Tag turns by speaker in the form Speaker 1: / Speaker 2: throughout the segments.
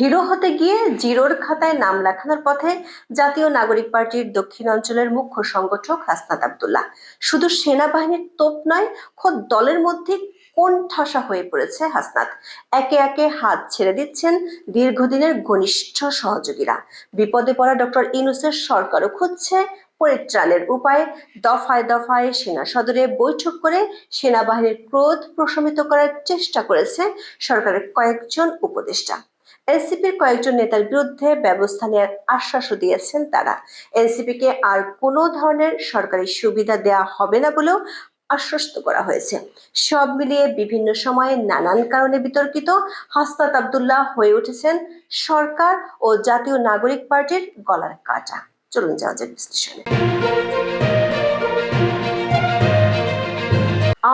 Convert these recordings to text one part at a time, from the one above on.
Speaker 1: hero হতে গিয়ে জিরোর খাতায় নাম লেখানোর পথে জাতীয় নাগরিক পার্টির দক্ষিণ অঞ্চলের মুখ্য সংগঠক হাসনাত আবদুল্লাহ শুধু সেনাবাহিনীর তোপ নয় খোদ দলের মধ্যে কোন ঠাসা হয়ে পড়েছে হাসনাত একে একে হাত ছেড়ে দিচ্ছেন দীর্ঘদিনের ঘনিষ্ঠ সহযোগীরা বিপদে পড়া ডক্টর ইনুসের সরকারও খুঁজছে পরিত্রাণের উপায়ে দফায় দফায় সেনা সদরে বৈঠক করে সেনাবাহিনীর ক্রোধ প্রশমিত করার চেষ্টা করেছে সরকারের কয়েকজন উপদেষ্টা এনসিপির কয়েকজন নেতার বিরুদ্ধে ব্যবস্থা নেওয়ার আশ্বাসও দিয়েছেন তারা এনসিপিকে আর কোনো ধরনের সরকারি সুবিধা দেয়া হবে না বলেও আশ্বস্ত করা হয়েছে সব মিলিয়ে বিভিন্ন সময়ে নানান কারণে বিতর্কিত হাসনাত আবদুল্লাহ হয়ে উঠেছেন সরকার ও জাতীয় নাগরিক পার্টির গলার কাটা চলুন যাওয়া যাক বিশ্লেষণে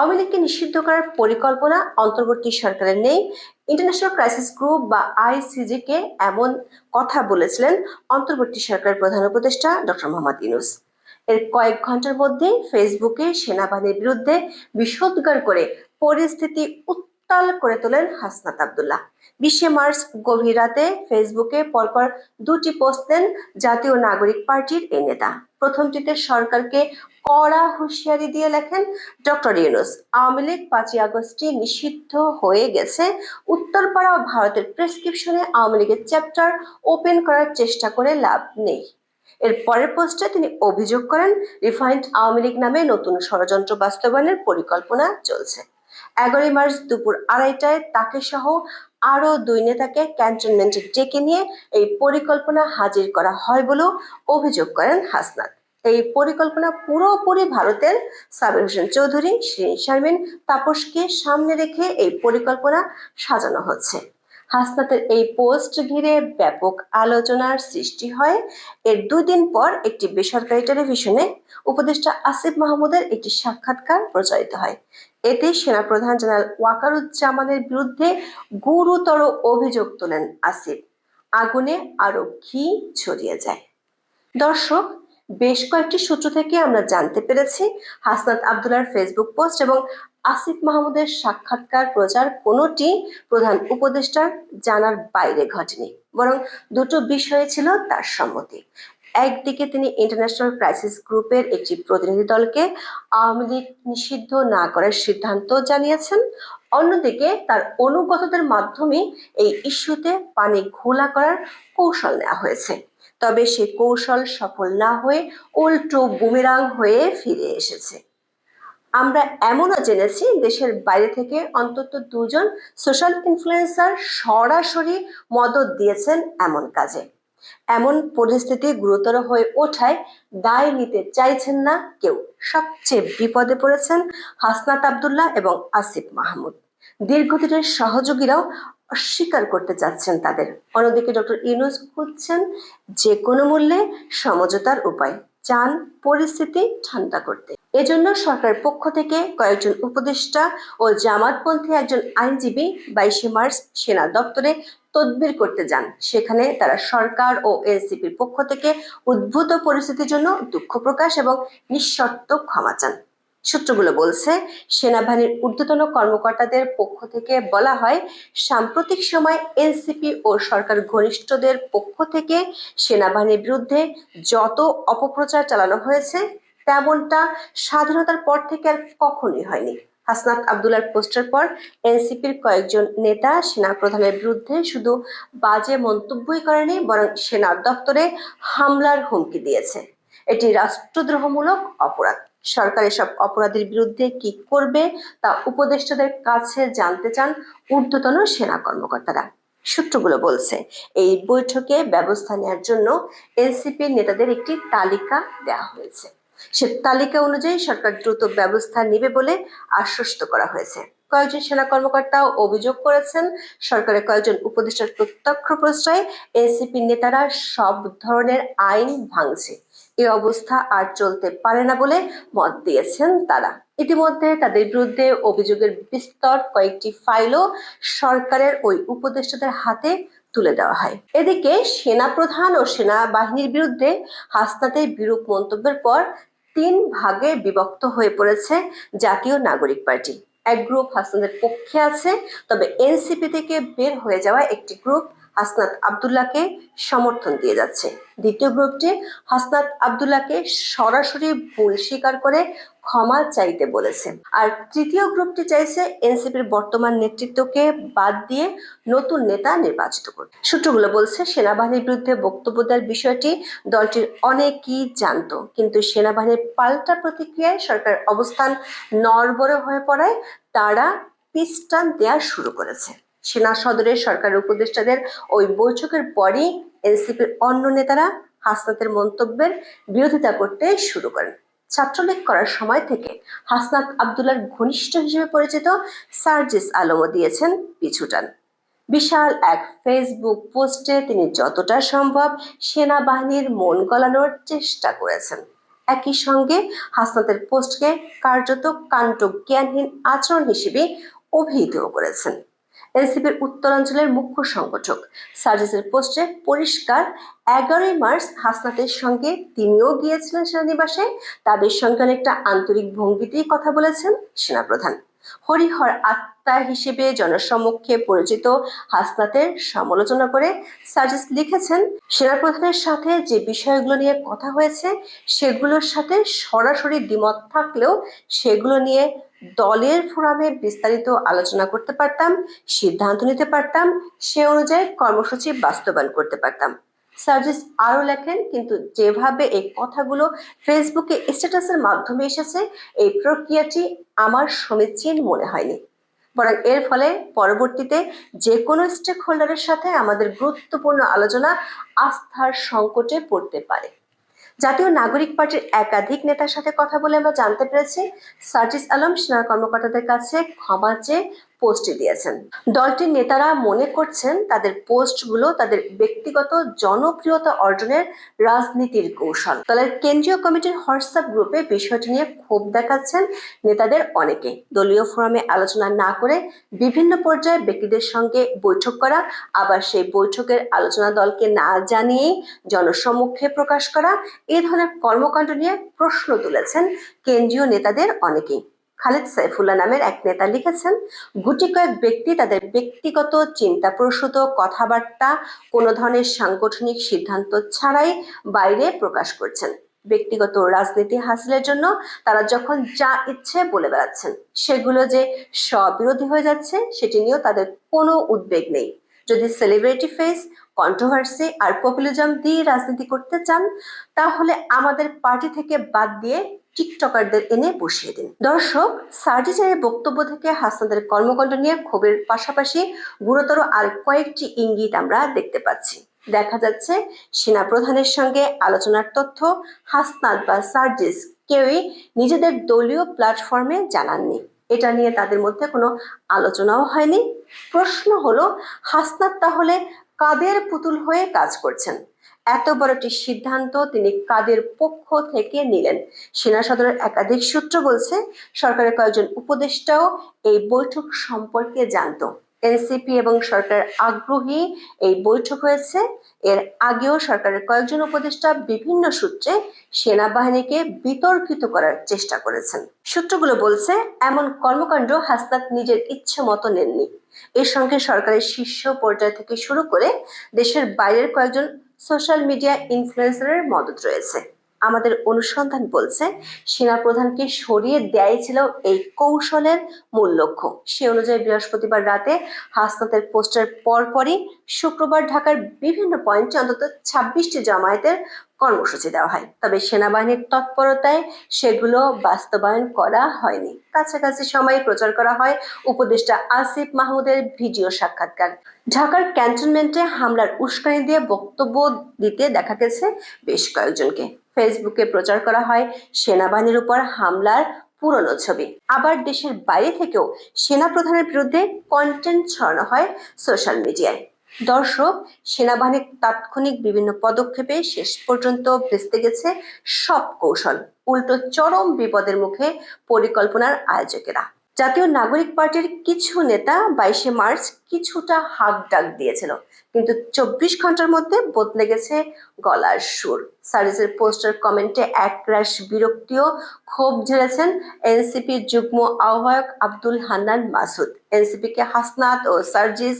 Speaker 1: আওয়ামী লীগকে নিষিদ্ধ করার পরিকল্পনা অন্তর্বর্তী সরকারের নেই ইন্টারন্যাশনাল ক্রাইসিস গ্রুপ বা আইসিজি কে এমন কথা বলেছিলেন অন্তর্বর্তী সরকারের প্রধান উপদেষ্টা ডক্টর মোহাম্মদ ইউনুস এর কয়েক ঘন্টার মধ্যে ফেসবুকে সেনাবাহিনীর বিরুদ্ধে বিষোদ্গার করে পরিস্থিতি উত্তাল করে তোলেন হাসনাত আবদুল্লাহ বিশে মার্চ গভীর রাতে ফেসবুকে পরপর দুটি পোস্ট দেন জাতীয় নাগরিক পার্টির এই নেতা প্রথমটিতে সরকারকে কড়া হুঁশিয়ারি দিয়ে লেখেন ডক্টর ইউনুস আওয়ামী লীগ পাঁচই আগস্টে নিষিদ্ধ হয়ে গেছে উত্তরপাড়া ও ভারতের প্রেসক্রিপশনে আওয়ামী লীগের চ্যাপ্টার ওপেন করার চেষ্টা করে লাভ নেই এর পরের পোস্টে তিনি অভিযোগ করেন রিফাইন্ড আওয়ামী লীগ নামে নতুন ষড়যন্ত্র বাস্তবায়নের পরিকল্পনা চলছে এগারোই মার্চ দুপুর আড়াইটায় তাকে সহ আরও দুই নেতাকে ক্যান্টনমেন্টে ডেকে নিয়ে এই পরিকল্পনা হাজির করা হয় বলেও অভিযোগ করেন হাসনাত এই পরিকল্পনা পুরোপুরি ভারতের সাবির হোসেন চৌধুরী শিরিন শারমিন তাপসকে সামনে রেখে এই পরিকল্পনা সাজানো হচ্ছে হাসনাতের এই পোস্ট ঘিরে ব্যাপক আলোচনার সৃষ্টি হয় এর দুই দিন পর একটি বেসরকারি টেলিভিশনে উপদেষ্টা আসিফ মাহমুদের একটি সাক্ষাৎকার প্রচারিত হয় এতে সেনাপ্রধান জেনারেল ওয়াকারুজ্জামানের বিরুদ্ধে গুরুতর অভিযোগ তোলেন আসিফ আগুনে আরো ঘি ছড়িয়ে যায় দর্শক বেশ কয়েকটি সূত্র থেকে আমরা জানতে পেরেছি হাসনাত আবদুল্লার ফেসবুক পোস্ট এবং আসিফ মাহমুদের সাক্ষাৎকার প্রচার কোনোটি প্রধান উপদেষ্টা জানার বাইরে ঘটেনি বরং দুটো বিষয়ে ছিল তার সম্মতি একদিকে তিনি ইন্টারন্যাশনাল ক্রাইসিস গ্রুপের একটি প্রতিনিধি দলকে আওয়ামী লীগ নিষিদ্ধ না করার সিদ্ধান্ত জানিয়েছেন অন্যদিকে তার অনুগতদের মাধ্যমে এই ইস্যুতে পানি ঘোলা করার কৌশল নেওয়া হয়েছে তবে সে কৌশল সফল না হয়ে উল্টো বুমেরাং হয়ে ফিরে এসেছে আমরা এমনও জেনেছি দেশের বাইরে থেকে অন্তত দুজন সোশ্যাল ইনফ্লুয়েন্সার সরাসরি মদত দিয়েছেন এমন কাজে এমন পরিস্থিতি গুরুতর হয়ে ওঠায় দায় নিতে চাইছেন না কেউ সবচেয়ে বিপদে পড়েছেন হাসনাত আবদুল্লাহ এবং আসিফ মাহমুদ দীর্ঘদিনের সহযোগীরাও অস্বীকার করতে চাচ্ছেন তাদের অন্যদিকে ডক্টর ইউনুস খুঁজছেন যে কোনো মূল্যে সমঝোতার উপায় চান পরিস্থিতি ঠান্ডা করতে এজন্য সরকারের পক্ষ থেকে কয়েকজন উপদেষ্টা ও জামাতপন্থী একজন আইনজীবী বাইশে মার্চ সেনা দপ্তরে তদবির করতে যান সেখানে তারা সরকার ও এনসিপির পক্ষ থেকে উদ্ভূত পরিস্থিতির জন্য দুঃখ প্রকাশ এবং নিঃশর্ত ক্ষমা চান সূত্রগুলো বলছে সেনাবাহিনীর ঊর্ধ্বতন কর্মকর্তাদের পক্ষ থেকে বলা হয় সাম্প্রতিক সময় এনসিপি ও সরকার ঘনিষ্ঠদের পক্ষ থেকে সেনাবাহিনীর বিরুদ্ধে যত অপপ্রচার চালানো হয়েছে তেমনটা স্বাধীনতার পর থেকে আর কখনই হয়নি হাসনাত আবদুল্লার পোস্টের পর এনসিপির কয়েকজন নেতা সেনা প্রধানের বিরুদ্ধে শুধু বাজে মন্তব্যই করেনি বরং সেনা দপ্তরে হামলার হুমকি দিয়েছে এটি রাষ্ট্রদ্রোহমূলক অপরাধ সরকার এসব অপরাধীর বিরুদ্ধে কি করবে তা উপদেষ্টাদের কাছে জানতে চান ঊর্ধ্বতন সেনা কর্মকর্তারা সূত্রগুলো বলছে এই বৈঠকে ব্যবস্থা নেওয়ার জন্য এনসিপির নেতাদের একটি তালিকা দেওয়া হয়েছে সে তালিকা অনুযায়ী সরকার দ্রুত ব্যবস্থা নেবে বলে আশ্বস্ত করা হয়েছে কয়েকজন সেনা কর্মকর্তাও অভিযোগ করেছেন সরকারের কয়েকজন উপদেষ্টার প্রত্যক্ষ প্রশ্রয়ে এনসিপি নেতারা সব ধরনের আইন ভাঙছে এ অবস্থা আর চলতে পারে না বলে মত দিয়েছেন তারা ইতিমধ্যে তাদের বিরুদ্ধে অভিযোগের বিস্তর কয়েকটি ফাইলও সরকারের ওই উপদেষ্টাদের হাতে তুলে দেওয়া হয় এদিকে সেনা প্রধান ও সেনাবাহিনীর বিরুদ্ধে হাসনাতে বিরূপ মন্তব্যের পর তিন ভাগে বিভক্ত হয়ে পড়েছে জাতীয় নাগরিক পার্টি এক গ্রুপ হাসানের পক্ষে আছে তবে এনসিপি থেকে বের হয়ে যাওয়া একটি গ্রুপ হাসনাত আবদুল্লাহকে সমর্থন দিয়ে যাচ্ছে দ্বিতীয় গ্রুপটি হাসনাত আবদুল্লাহকে সরাসরি ভুল স্বীকার করে ক্ষমা চাইতে বলেছে আর তৃতীয় গ্রুপটি চাইছে এনসিপির বর্তমান নেতৃত্বকে বাদ দিয়ে নতুন নেতা নির্বাচিত করতে সূত্রগুলো বলছে সেনাবাহিনীর বিরুদ্ধে বক্তব্য দেওয়ার বিষয়টি দলটির অনেকেই জানত কিন্তু সেনাবাহিনীর পাল্টা প্রতিক্রিয়ায় সরকার অবস্থান নরবর হয়ে পড়ায় তারা পিস্টান দেয়া শুরু করেছে সেনা সদরের সরকারের উপদেষ্টাদের ওই বৈঠকের পরই এনসিপির অন্য নেতারা হাসনাতের মন্তব্যের বিরোধিতা করতে শুরু করেন ছাত্রলীগ করার সময় থেকে হাসনাত আবদুল্লার ঘনিষ্ঠ হিসেবে পরিচিত সার্জিস আলমও দিয়েছেন পিছুটান বিশাল এক ফেসবুক পোস্টে তিনি যতটা সম্ভব সেনাবাহিনীর মন গলানোর চেষ্টা করেছেন একই সঙ্গে হাসনাতের পোস্টকে কার্যত কাণ্ড জ্ঞানহীন আচরণ হিসেবে অভিহিত করেছেন এনসিপির উত্তরাঞ্চলের মুখ্য সংগঠক সার্জিসের পোস্টে পরিষ্কার এগারোই মার্চ হাসনাতের সঙ্গে তিনিও গিয়েছিলেন সেনানিবাসে তাদের সঙ্গে অনেকটা আন্তরিক ভঙ্গিতেই কথা বলেছেন সেনাপ্রধান হরিহর আত্মা হিসেবে জনসমক্ষে পরিচিত হাসনাতের সমালোচনা করে সাজেস লিখেছেন সেনাপ্রধানের সাথে যে বিষয়গুলো নিয়ে কথা হয়েছে সেগুলোর সাথে সরাসরি দ্বিমত থাকলেও সেগুলো নিয়ে দলের ফোরামে বিস্তারিত আলোচনা করতে পারতাম সিদ্ধান্ত নিতে পারতাম সে অনুযায়ী কর্মসূচি বাস্তবায়ন করতে পারতাম সার্জিস আরও লেখেন কিন্তু যেভাবে এই কথাগুলো ফেসবুকে স্ট্যাটাসের মাধ্যমে এসেছে এই প্রক্রিয়াটি আমার সমীচীন মনে হয়নি বরং এর ফলে পরবর্তীতে যে কোনো স্টেক হোল্ডারের সাথে আমাদের গুরুত্বপূর্ণ আলোচনা আস্থার সংকটে পড়তে পারে জাতীয় নাগরিক পার্টির একাধিক নেতার সাথে কথা বলে আমরা জানতে পেরেছি সার্জিস আলম সেনা কর্মকর্তাদের কাছে ক্ষমা চেয়ে পোস্টে দিয়েছেন দলটির নেতারা মনে করছেন তাদের পোস্টগুলো তাদের ব্যক্তিগত জনপ্রিয়তা অর্জনের রাজনীতির কৌশল দলের কেন্দ্রীয় কমিটির হোয়াটসঅ্যাপ গ্রুপে বিষয়টি নিয়ে ক্ষোভ দেখাচ্ছেন নেতাদের অনেকে দলীয় ফোরামে আলোচনা না করে বিভিন্ন পর্যায়ে ব্যক্তিদের সঙ্গে বৈঠক করা আবার সেই বৈঠকের আলোচনা দলকে না জানিয়ে জনসম্মুখে প্রকাশ করা এ ধরনের কর্মকাণ্ড নিয়ে প্রশ্ন তুলেছেন কেন্দ্রীয় নেতাদের অনেকেই খালেদ সাইফুল্লাহ নামের এক নেতা লিখেছেন গুটি কয়েক ব্যক্তি তাদের ব্যক্তিগত চিন্তাপ্রসূত কথাবার্তা কোনো ধরনের সাংগঠনিক সিদ্ধান্ত ছাড়াই বাইরে প্রকাশ করছেন ব্যক্তিগত রাজনীতি হাসিলের জন্য তারা যখন যা ইচ্ছে বলে বেড়াচ্ছেন সেগুলো যে স্ববিরোধী হয়ে যাচ্ছে সেটি নিয়েও তাদের কোনো উদ্বেগ নেই যদি সেলিব্রিটি ফেস কন্ট্রোভার্সি আর পপুলিজম দিয়ে রাজনীতি করতে চান তাহলে আমাদের পার্টি থেকে বাদ দিয়ে টিকটকারদের এনে বসিয়ে দিন দর্শক সার্জিজারের বক্তব্য থেকে হাসনাদের কর্মকাণ্ড নিয়ে ক্ষোভের পাশাপাশি গুরুতর আর কয়েকটি ইঙ্গিত আমরা দেখতে পাচ্ছি দেখা যাচ্ছে সেনা প্রধানের সঙ্গে আলোচনার তথ্য হাসনাদ বা সার্জিস কেউই নিজেদের দলীয় প্ল্যাটফর্মে জানাননি এটা নিয়ে তাদের মধ্যে কোনো আলোচনাও হয়নি প্রশ্ন হলো হাসনাদ তাহলে কাদের পুতুল হয়ে কাজ করছেন এত বড় একটি সিদ্ধান্ত তিনি কাদের পক্ষ থেকে নিলেন সেনা সদরের একাধিক সূত্র বলছে সরকারের কয়েকজন উপদেষ্টাও এই বৈঠক সম্পর্কে জানত এনসিপি এবং সরকার আগ্রহী এই বৈঠক হয়েছে এর আগেও সরকারের কয়েকজন উপদেষ্টা বিভিন্ন সূত্রে সেনাবাহিনীকে বিতর্কিত করার চেষ্টা করেছেন সূত্রগুলো বলছে এমন কর্মকাণ্ড হাসনাত নিজের ইচ্ছে মতো নেননি এর সঙ্গে সরকারের শীর্ষ পর্যায় থেকে শুরু করে দেশের বাইরের কয়েকজন সোশ্যাল মিডিয়া ইনফ্লুয়েন্সারের মদত রয়েছে আমাদের অনুসন্ধান বলছে সেনাপ্রধানকে সরিয়ে দেয় ছিল এই কৌশলের মূল লক্ষ্য সে অনুযায়ী বৃহস্পতিবার রাতে হাসনাতের পোস্টের পরপরই শুক্রবার ঢাকার বিভিন্ন পয়েন্টে অন্তত ছাব্বিশটি জামায়াতের কর্মসূচি দেওয়া হয় তবে সেনাবাহিনীর তৎপরতায় সেগুলো বাস্তবায়ন করা হয়নি কাছাকাছি সময়ে প্রচার করা হয় উপদেষ্টা আসিফ মাহমুদের ভিডিও সাক্ষাৎকার ঢাকার ক্যান্টনমেন্টে হামলার উস্কানি দিয়ে বক্তব্য দিতে দেখা গেছে বেশ কয়েকজনকে ফেসবুকে প্রচার করা হয় সেনাবাহিনীর উপর হামলার পুরনো ছবি আবার দেশের বাইরে থেকেও সেনা প্রধানের বিরুদ্ধে কন্টেন্ট ছড়ানো হয় সোশ্যাল মিডিয়ায় দর্শক সেনাবাহিনীর তাৎক্ষণিক বিভিন্ন পদক্ষেপে শেষ পর্যন্ত ভেস্তে গেছে সব কৌশল উল্টো চরম বিপদের মুখে পরিকল্পনার আয়োজকেরা জাতীয় নাগরিক পার্টির কিছু নেতা বাইশে মার্চ কিছুটা হাক ডাক দিয়েছিল কিন্তু চব্বিশ ঘন্টার মধ্যে বদলে গেছে গলার সুর সারিসের পোস্টার কমেন্টে রাশ বিরক্তিও ক্ষোভ ঝেড়েছেন এনসিপি যুগ্ম আহ্বায়ক আব্দুল হান্নান মাসুদ এনসিপিকে হাসনাত ও সার্জিস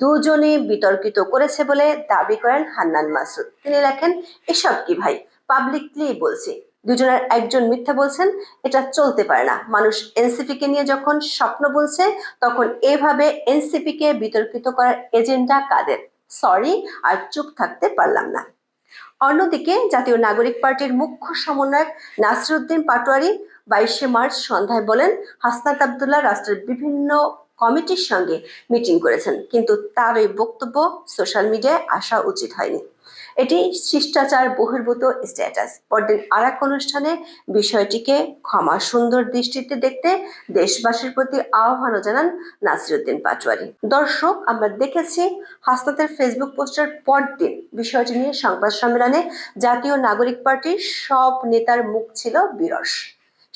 Speaker 1: দুজনে বিতর্কিত করেছে বলে দাবি করেন হান্নান মাসুদ তিনি লেখেন এসব কি ভাই পাবলিকলি বলছি দুজনের একজন মিথ্যা বলছেন এটা চলতে পারে না মানুষ এনসিপিকে নিয়ে যখন স্বপ্ন বলছে তখন এভাবে এনসিপিকে বিতর্কিত করার এজেন্ডা কাদের সরি আর চুপ থাকতে পারলাম না অন্যদিকে জাতীয় নাগরিক পার্টির মুখ্য সমন্বয়ক নাসিরুদ্দিন পাটোয়ারি বাইশে মার্চ সন্ধ্যায় বলেন হাসনাত আবদুল্লাহ রাষ্ট্রের বিভিন্ন কমিটির সঙ্গে মিটিং করেছেন কিন্তু তার এই বক্তব্য সোশ্যাল মিডিয়ায় আসা উচিত হয়নি এটি শিষ্টাচার বহির্ভূত স্ট্যাটাস পরদিন আর এক অনুষ্ঠানে বিষয়টিকে ক্ষমা সুন্দর দৃষ্টিতে দেখতে দেশবাসীর প্রতি আহ্বানও জানান নাসিরুদ্দিন পাটোয়ারি দর্শক আমরা দেখেছি হাসনাতের ফেসবুক পোস্টের পরদিন বিষয়টি নিয়ে সংবাদ সম্মেলনে জাতীয় নাগরিক পার্টির সব নেতার মুখ ছিল বিরস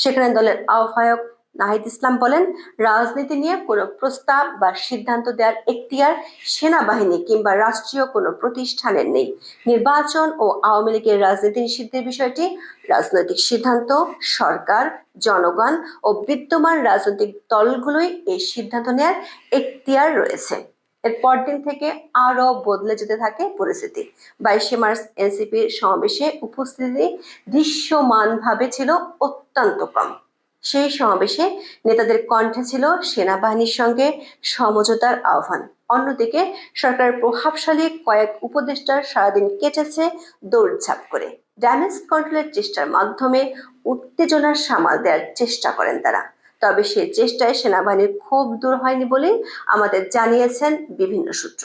Speaker 1: সেখানে দলের আহ্বায়ক নাহিদ ইসলাম বলেন রাজনীতি নিয়ে কোনো প্রস্তাব বা সিদ্ধান্ত দেওয়ার এখতিয়ার সেনাবাহিনী কিংবা রাষ্ট্রীয় কোনো প্রতিষ্ঠানের নেই নির্বাচন ও আওয়ামী লীগের রাজনীতি নিষিদ্ধের বিষয়টি রাজনৈতিক সিদ্ধান্ত সরকার জনগণ ও বিদ্যমান রাজনৈতিক দলগুলোই এই সিদ্ধান্ত নেওয়ার এখতিয়ার রয়েছে এর পরদিন থেকে আরো বদলে যেতে থাকে পরিস্থিতি বাইশে মার্চ এনসিপির সমাবেশে উপস্থিতি দৃশ্যমানভাবে ছিল অত্যন্ত কম সেই সমাবেশে নেতাদের কণ্ঠে ছিল সেনাবাহিনীর সঙ্গে সমঝোতার আহ্বান অন্যদিকে সরকার প্রভাবশালী কয়েক উপদেষ্টার সারাদিন কেটেছে দৌড়ঝাঁপ করে ড্যামেজ কন্ট্রোলের চেষ্টার মাধ্যমে উত্তেজনার সামাল দেওয়ার চেষ্টা করেন তারা তবে সে চেষ্টায় সেনাবাহিনীর ক্ষোভ দূর হয়নি বলে আমাদের জানিয়েছেন বিভিন্ন সূত্র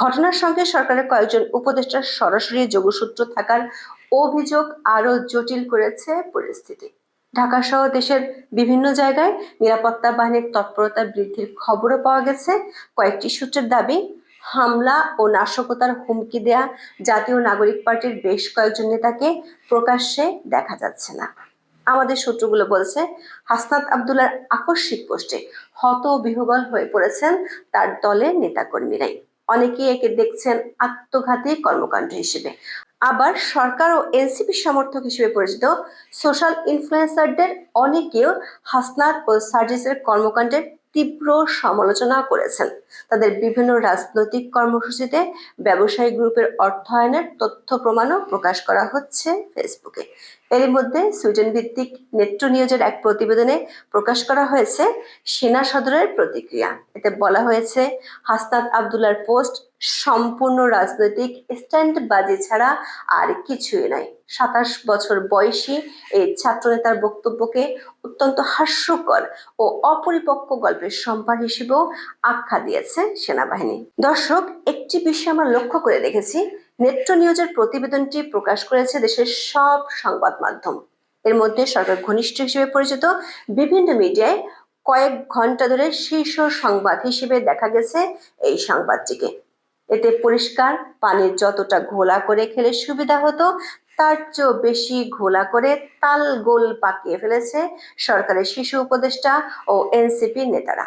Speaker 1: ঘটনার সঙ্গে সরকারের কয়েকজন উপদেষ্টার সরাসরি যোগসূত্র থাকার অভিযোগ আরো জটিল করেছে পরিস্থিতি ঢাকা সহ দেশের বিভিন্ন জায়গায় নিরাপত্তা বাহিনীর তৎপরতা বৃদ্ধির খবরও পাওয়া গেছে কয়েকটি সূত্রের দাবি হামলা ও নাশকতার হুমকি দেয়া জাতীয় নাগরিক পার্টির বেশ কয়েকজন নেতাকে প্রকাশ্যে দেখা যাচ্ছে না আমাদের সূত্রগুলো বলছে হাসনাত আবদুল্লার আকস্মিক পোস্টে হত বিহবল হয়ে পড়েছেন তার দলের নেতাকর্মীরাই অনেকেই একে দেখছেন আত্মঘাতী কর্মকাণ্ড হিসেবে আবার সরকার ও এনসিপি সমর্থক হিসেবে পরিচিত সোশ্যাল ইনফ্লুয়েন্সারদের অনেকেও হাসনাত ও সার্জিসের কর্মকাণ্ডের তীব্র সমালোচনা করেছেন তাদের বিভিন্ন রাজনৈতিক কর্মসূচিতে ব্যবসায়ী গ্রুপের অর্থায়নের তথ্য প্রমাণও প্রকাশ করা হচ্ছে ফেসবুকে এর মধ্যে সুইডেন ভিত্তিক নেট্রো নিউজের এক প্রতিবেদনে প্রকাশ করা হয়েছে সেনা সদরের প্রতিক্রিয়া এতে বলা হয়েছে হাসনাত আবদুল্লার পোস্ট সম্পূর্ণ রাজনৈতিক স্ট্যান্ডবাজি ছাড়া আর কিছুই নাই সাতাশ বছর বয়সী এই ছাত্রনেতার বক্তব্যকে অত্যন্ত হাস্যকর ও অপরিপক্ক গল্পের সম্পার হিসেবেও আখ্যা দিয়েছে সেনাবাহিনী দর্শক একটি বিষয় আমরা লক্ষ্য করে দেখেছি মেট্রো নিউজের প্রতিবেদনটি প্রকাশ করেছে দেশের সব সংবাদ মাধ্যম এর মধ্যে সরকার ঘনিষ্ঠ হিসেবে পরিচিত বিভিন্ন মিডিয়ায় কয়েক ঘন্টা ধরে শীর্ষ সংবাদ হিসেবে দেখা গেছে এই সংবাদটিকে এতে পরিষ্কার পানির যতটা ঘোলা করে খেলে সুবিধা হতো তার চেয়েও বেশি ঘোলা করে তাল গোল পাকিয়ে ফেলেছে সরকারের শিশু উপদেষ্টা ও এনসিপি নেতারা